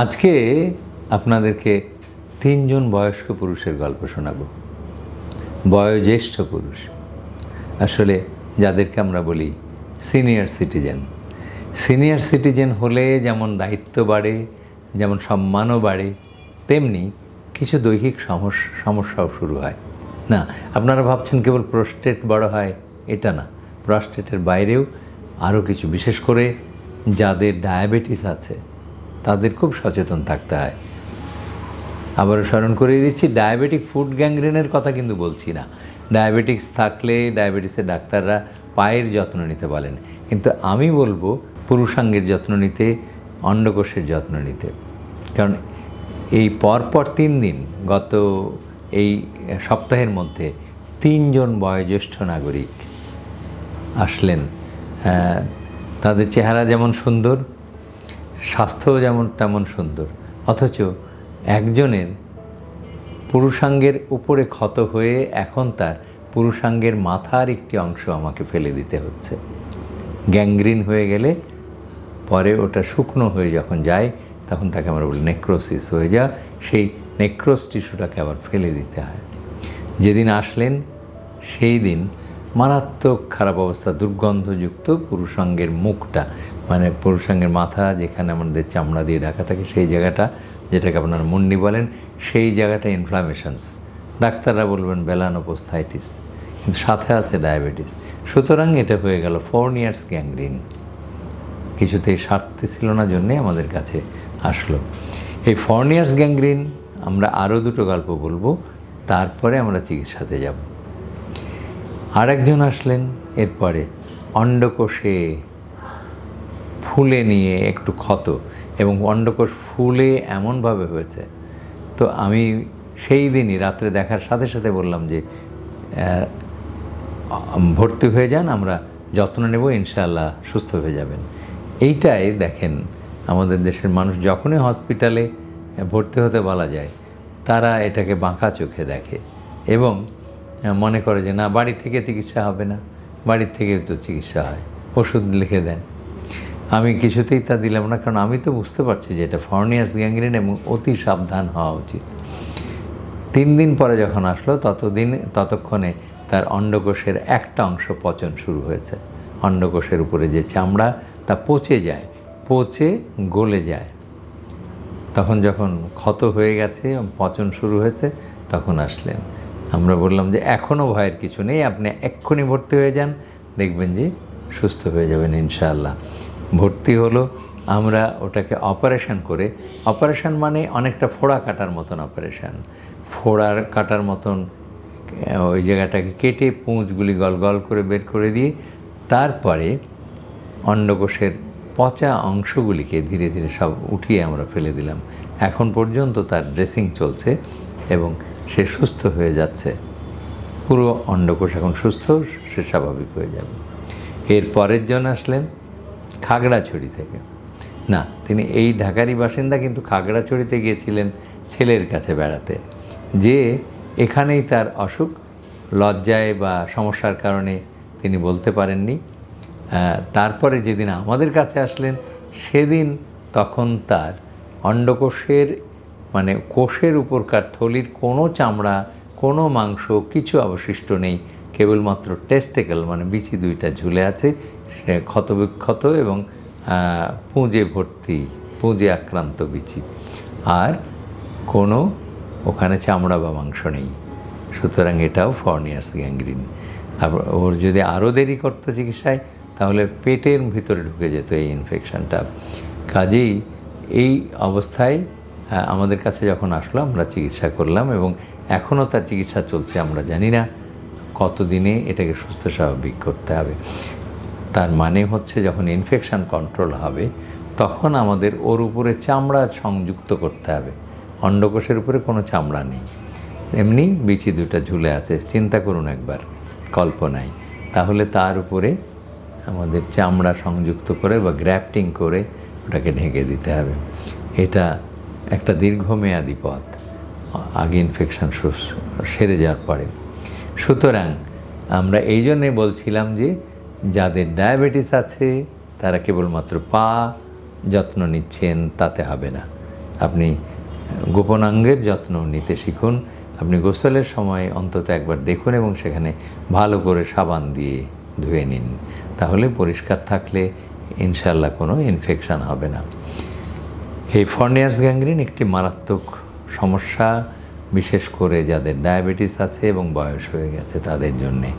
আজকে আপনাদেরকে তিনজন বয়স্ক পুরুষের গল্প শোনাবো। বয়োজ্যেষ্ঠ পুরুষ। আসলে যাদেরকে আমরা বলি সিনিয়র সিটিজেন। সিনিয়র সিটিজেন হলে যেমন দায়িত্ব বাড়ে, যেমন সম্মানও বাড়ে, তেমনি কিছু দৈহিক সমস্যা সমস্যাও শুরু হয়। না, আপনারা ভাবছেন কেবল প্রোস্টেট বড় হয়, এটা না। প্রস্টেটের বাইরেও আরও কিছু। বিশেষ করে যাদের ডায়াবেটিস আছে তাদের খুব সচেতন থাকতে হয়। আবারও স্মরণ করিয়ে দিচ্ছি ডায়াবেটিক ফুড গ্যাংগ্রেনের কথা কিন্তু বলছি না। ডায়াবেটিক্স থাকলে ডায়াবেটিসের ডাক্তাররা পায়ের যত্ন নিতে বলেন। কিন্তু আমি বলব পুরুষাঙ্গের যত্ন নিতে অন্ডকোষের যত্ন নিতে। কারণ এই পরপর তিন দিন গত এই সপ্তাহের মধ্যে তিনজন বয়োজ্যেষ্ঠ নাগরিক আসলেন। আহ, তাদের চেহারা যেমন সুন্দর স্বাস্থ্যও যেমন তেমন সুন্দর। অথচ একজনের পুরুষাঙ্গের উপরে ক্ষত হয়ে এখন তার পুরুষাঙ্গের মাথার একটি অংশ আমাকে ফেলে দিতে হচ্ছে। গ্যাংগ্রিন হয়ে গেলে পরে ওটা শুকনো হয়ে যখন যায়, তখন তাকে আমরা বলি নেক্রোসিস হয়ে যা সেই নেক্রোস টিস্যুটাকে আবার ফেলে দিতে হয়। যেদিন আসলেন, সেই দিন মারাত্মক খারাপ অবস্থা, দুর্গন্ধযুক্ত পুরুষাঙ্গের মুখটা মানে পুরুষাঙ্গের মাথা যেখানে আমাদের চামড়া দিয়ে ঢাকা থাকে, সেই জায়গাটা, যেটাকে আপনারা মুন্ডি বলেন, সেই জায়গাটা ইনফ্লামেশনস ডাক্তাররা বলবেন বেলানোপোস্থাইটিস কিন্তু সাথে আছে ডায়াবেটিস। সুতরাং এটা হয়ে গেল ফোরনিয়ার্স গ্যাংগ্রিন। কিছুতেই সারতে ছিল না, জন্যে আমাদের কাছে আসলো। এই ফর্নিয়ার্স গ্যাংগ্রিন, আমরা আরও দুটো গল্প বলব, তারপরে আমরা চিকিৎসাতে যাব। আরেকজন আসলেন এরপরে অন্ডকোষে ফুলে নিয়ে একটু ক্ষত এবং অন্ডকোষ ফুলে এমনভাবে হয়েছে। তো আমি সেই দিনই রাত্রে দেখার সাথে সাথে বললাম যে ভর্তি হয়ে যান, আমরা যত্ন নেব, ইনশাআল্লাহ সুস্থ হয়ে যাবেন। এইটাই দেখেন আমাদের দেশের মানুষ যখনই হসপিটালে ভর্তি হতে বলা যায়, তারা এটাকে বাঁকা চোখে দেখে এবং মনে করে যে না, বাড়ি থেকে চিকিৎসা হবে না বাড়ির থেকে তো চিকিৎসা হয়। ওষুধ লিখে দেন। আমি কিছুতেই তা দিলাম না, কারণ আমি তো বুঝতে পারছি যে এটা ফর্নিয়ার্স গ্যাংগ্রিন এবং অতি সাবধান হওয়া উচিত। তিন দিন পরে যখন আসলো, ততদিন, ততক্ষণে তার অন্ডকোষের একটা অংশ পচন শুরু হয়েছে। অন্ডকোষের উপরে যে চামড়া, তা পচে যায়, পচে গলে যায়। তখন যখন ক্ষত হয়ে গেছে পচন শুরু হয়েছে, তখন আসলেন। আমরা বললাম যে এখনও ভয়ের কিছু নেই, আপনি এক্ষুনি ভর্তি হয়ে যান, দেখবেন যে সুস্থ হয়ে যাবেন ইনশাআল্লাহ। ভর্তি হলো, আমরা ওটাকে অপারেশন করে, অপারেশন মানে অনেকটা ফোড়া কাটার মতন অপারেশন। ফোড়ার কাটার মতন ওই জায়গাটাকে কেটে পুঁজগুলি গল গল করে বের করে দিয়ে, তারপরে অন্ডকোষের পচা অংশগুলিকে ধীরে ধীরে সব উঠিয়ে আমরা ফেলে দিলাম। এখন পর্যন্ত তার ড্রেসিং চলছে এবং সে সুস্থ হয়ে যাচ্ছে। পুরো অন্ডকোষ এখন সুস্থ, সে স্বাভাবিক হয়ে যাবে। এর পরের জন আসলেন খাগড়াছড়ি থেকে। না, তিনি এই ঢাকারই বাসিন্দা, কিন্তু খাগড়াছড়িতে গিয়েছিলেন ছেলের কাছে বেড়াতে। যে এখানেই তার অসুখ, লজ্জায় বা সমস্যার কারণে তিনি বলতে পারেননি। তারপরে যেদিন আমাদের কাছে আসলেন, সেদিন তখন তার অন্ডকোষের মানে কোষের উপরকার থলির কোনো চামড়া, কোনো মাংস, কিছু অবশিষ্ট নেই। কেবলমাত্র টেস্টেকেল মানে বিচি দুইটা ঝুলে আছে, সে ক্ষতবিক্ষত এবং পুঁজে ভর্তি, পুঁজে আক্রান্ত বিচি। আর কোনো ওখানে চামড়া বা মাংস নেই। সুতরাং এটাও ফর্নিয়ার্স গ্যাংগ্রিন আর ওর যদি আরও দেরি করতো চিকিৎসায়, তাহলে পেটের ভিতরে ঢুকে যেত এই ইনফেকশানটা কাজেই এই অবস্থায় আমাদের কাছে যখন আসলো, আমরা চিকিৎসা করলাম এবং এখনও তার চিকিৎসা চলছে, আমরা জানি না কতদিনে এটাকে সুস্থ স্বাভাবিক করতে হবে। তার মানে হচ্ছে যখন ইনফেকশান কন্ট্রোল হবে, তখন আমাদের ওর উপরে চামড়া সংযুক্ত করতে হবে। অন্ডকোষের উপরে কোনো চামড়া নেই। এমনি বিচি দুটো ঝুলে আছে, চিন্তা করুন একবার, কল্পনায়। তাহলে তার উপরে আমাদের চামড়া সংযুক্ত করে বা গ্র্যাফটিং করে ওটাকে ঢেকে দিতে হবে। এটা একটা দীর্ঘমেয়াদী পথ, আগে ইনফেকশন সেরে যাওয়ার পরে। সুতরাং আমরা এই জন্যে বলছিলাম যে, যাদের ডায়াবেটিস আছে, তারা কেবলমাত্র পা যত্ন নিচ্ছেন, তাতে হবে না। আপনি গোপনাঙ্গের যত্ন নিতে শিখুন, আপনি গোসলের সময় অন্তত একবার দেখুন এবং সেখানে ভালো করে সাবান দিয়ে ধুয়ে নিন। তাহলে পরিষ্কার থাকলে ইনশাল্লাহ কোনো ইনফেকশান হবে না। এই ফর্নিয়ার্স গ্যাংগ্রিন একটি মারাত্মক সমস্যা, বিশেষ করে যাদের ডায়াবেটিস আছে এবং বয়স হয়ে গেছে তাদের জন্যে।